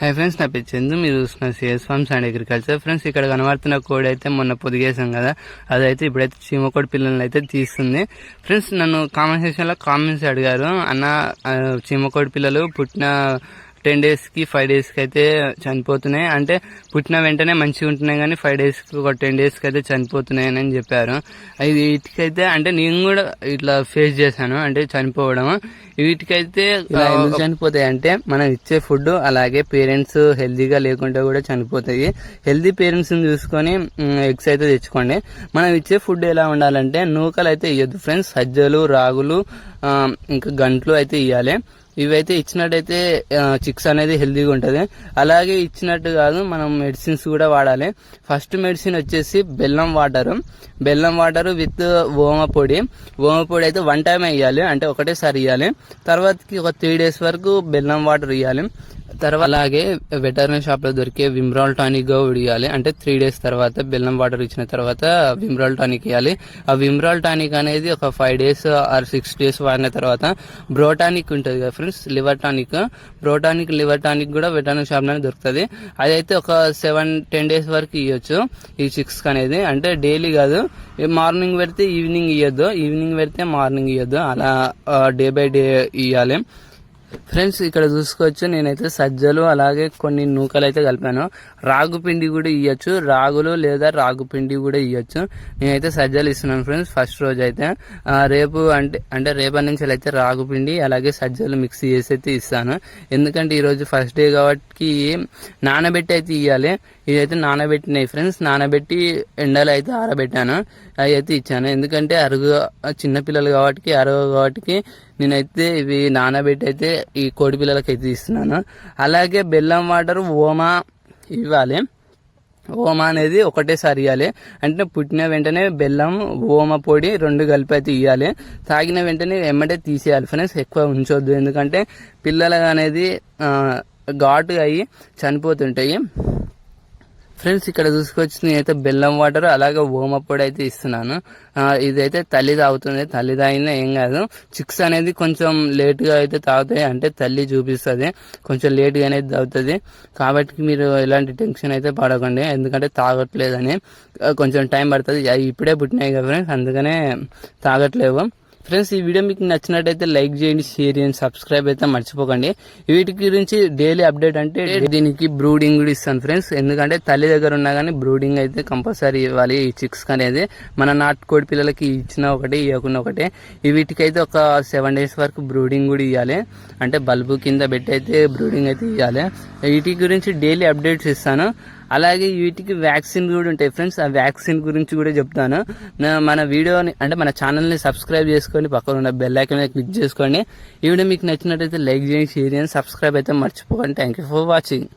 Hi friends నా పేరు చందు. మీరు చూస్తున్న CS farms and agriculture friends ఇక్కడ కనబడుతున్న కోడి అయితే మొన్న పొదిగేసాం కదా. అదైతే ఇప్పుడైతే చీమకోడి పిల్లల్ని అయితే తీస్తుంది. ఫ్రెండ్స్ నన్ను కామెంట్ సెక్షన్లో కామెంట్స్ అడిగారు. అన్న చీమకోడి పిల్లలు పుట్టిన టెన్ డేస్కి ఫైవ్ డేస్కి అయితే చనిపోతున్నాయి. అంటే పుట్టిన వెంటనే మంచిగా ఉంటున్నాయి కానీ ఫైవ్ డేస్కి ఒక టెన్ డేస్కి అయితే చనిపోతున్నాయి అని చెప్పారు. అది వీటికైతే అంటే నేను కూడా ఇట్లా ఫేస్ చేశాను అంటే చనిపోవడం వీటికైతే చనిపోతాయి అంటే మనం ఇచ్చే ఫుడ్ అలాగే పేరెంట్స్ హెల్దీగా లేకుంటే కూడా చనిపోతాయి. హెల్దీ పేరెంట్స్ చూసుకొని ఎగ్స్ అయితే తెచ్చుకోండి. మనం ఇచ్చే ఫుడ్ ఎలా ఉండాలంటే నూకలు అయితే ఇవ్వద్దు ఫ్రెండ్స్ సజ్జలు రాగులు ఇంకా గంట్లు అయితే ఇవ్వాలి ఇవైతే ఇచ్చినట్టయితే చిక్స్ అనేది హెల్దీగా ఉంటుంది. అలాగే ఇచ్చినట్టు కాదు మనం మెడిసిన్స్ కూడా వాడాలి. ఫస్ట్ మెడిసిన్ వచ్చేసి బెల్లం వాటర్ బెల్లం వాటర్ విత్ ఓమ పొడి. ఓమ పొడి అయితే వన్ టైం వేయాలి అంటే ఒకటేసారి ఇవ్వాలి తర్వాతకి ఒక త్రీ డేస్ వరకు బెల్లం వాటర్ ఇవ్వాలి తర్వాత అలాగే వెటర్నరీ షాప్లో దొరికే విమ్రాల్ టానిక్గా ఉడియాలి. అంటే త్రీ డేస్ తర్వాత బెల్లం వాటర్ ఇచ్చిన తర్వాత విమ్రాల్ టానిక్ ఇవ్వాలి ఆ విమ్రాల్ టానిక్ అనేది ఒక five days or six days వాడిన తర్వాత బ్రోటానిక్ ఉంటుంది కదా friends liver tonic Brotonic liver tonic కూడా వెటర్నరీ షాప్లోనే దొరుకుతుంది. అదైతే ఒక సెవెన్ టెన్ డేస్ వరకు ఇవ్వచ్చు ఈ సిక్స్ అనేది అంటే డైలీ కాదు మార్నింగ్ పెడితే ఈవినింగ్ ఇవ్వద్దు ఈవినింగ్ పెడితే మార్నింగ్ ఇవ్వద్దు అలా డే బై డే ఇవ్వాలి ఫ్రెండ్స్ ఇక్కడ చూసుకోవచ్చు నేనైతే సజ్జలు అలాగే కొన్ని నూకలు అయితే కలిపాను. రాగు పిండి కూడా ఇవ్వచ్చు రాగులు లేదా రాగు పిండి కూడా ఇవ్వచ్చు నేనైతే సజ్జలు ఇస్తున్నాను ఫ్రెండ్స్ ఫస్ట్ రోజు అయితే రేపు అంటే అంటే రేపటి నుంచి అయితే రాగు పిండి అలాగే సజ్జలు మిక్స్ చేసి అయితే ఇస్తాను. ఎందుకంటే ఈరోజు ఫస్ట్ డే కాబట్టి నానబెట్టి అయితే ఇవ్వాలి ఇదైతే నానబెట్టినాయి ఫ్రెండ్స్. నానబెట్టి ఎండలో అయితే ఆరబెట్టాను. అవి అయితే ఇచ్చాను. ఎందుకంటే అరుగు చిన్నపిల్లలు కాబట్టి అరుగు కాబట్టి నేనైతే ఇవి నానబెట్టి అయితే ఈ కోడి పిల్లలకి అయితే ఇస్తున్నాను. అలాగే బెల్లం వాటర్ ఓమా ఇవ్వాలి. ఓమా అనేది ఒకటేసారి ఇవ్వాలి అంటే పుట్టిన వెంటనే బెల్లం ఓమ పొడి రెండు కలిపి అయితే ఇవ్వాలి తాగిన వెంటనే వెంబడే తీసేయాలి ఫ్రెండ్స్ ఎక్కువ ఉంచొద్దు. ఎందుకంటే పిల్లలు అనేది ఘాటు ఘాటుగా అయ్యి చనిపోతుంటాయి. ఫ్రెండ్స్ ఇక్కడ చూసుకొచ్చి నేనైతే బెల్లం వాటర్ అలాగే ఓమ పొడి అయితే ఇస్తున్నాను. ఇదైతే తల్లి తాగుతుంది. తల్లి తాగినా ఏం కాదు. చిక్స్ అనేది కొంచెం లేట్గా అయితే తాగుతాయి అంటే తల్లి చూపిస్తుంది. కొంచెం లేట్గా అనేది తాగుతుంది. కాబట్టి మీరు ఎలాంటి టెన్షన్ అయితే పడకండి. ఎందుకంటే తాగట్లేదని. కొంచెం టైం పడుతుంది. అవి ఇప్పుడే పుట్టినాయి కదా ఫ్రెండ్స్ అందుకనే తాగట్లేవు. ఫ్రెండ్స్ ఈ వీడియో మీకు నచ్చినట్టయితే లైక్ చేయండి షేర్ చేయండి సబ్స్క్రైబ్ అయితే మర్చిపోకండి. వీటి గురించి డైలీ అప్డేట్ అంటే దీనికి బ్రూడింగ్ కూడా ఇస్తాను ఫ్రెండ్స్. ఎందుకంటే తల్లి దగ్గర ఉన్నా కానీ బ్రూడింగ్ అయితే కంపల్సరీ ఇవ్వాలి ఈ చిక్స్ అనేది. మన నాటుకోడి పిల్లలకి ఇచ్చిన ఒకటి ఇవ్వకుండా ఒకటే. ఈ వీటికైతే ఒక సెవెన్ డేస్ వరకు బ్రూడింగ్ కూడా ఇవ్వాలి అంటే బల్బు కింద పెట్టి అయితే బ్రూడింగ్ అయితే ఇవ్వాలి వీటి గురించి డైలీ అప్డేట్స్ ఇస్తాను. అలాగే వీటికి వ్యాక్సిన్ కూడా ఉంటాయి. ఫ్రెండ్స్ ఆ వ్యాక్సిన్ గురించి కూడా చెప్తాను. మన వీడియోని అంటే మన ఛానల్ని సబ్స్క్రైబ్ చేసుకొని పక్కన ఉన్న బెల్ ఐకాన్ క్లిక్ చేసుకోండి. ఈ వీడియో మీకు నచ్చినట్టయితే లైక్ చేయండి షేర్ చేయండి సబ్స్క్రైబ్ అయితే మర్చిపోకండి. Thank you for watching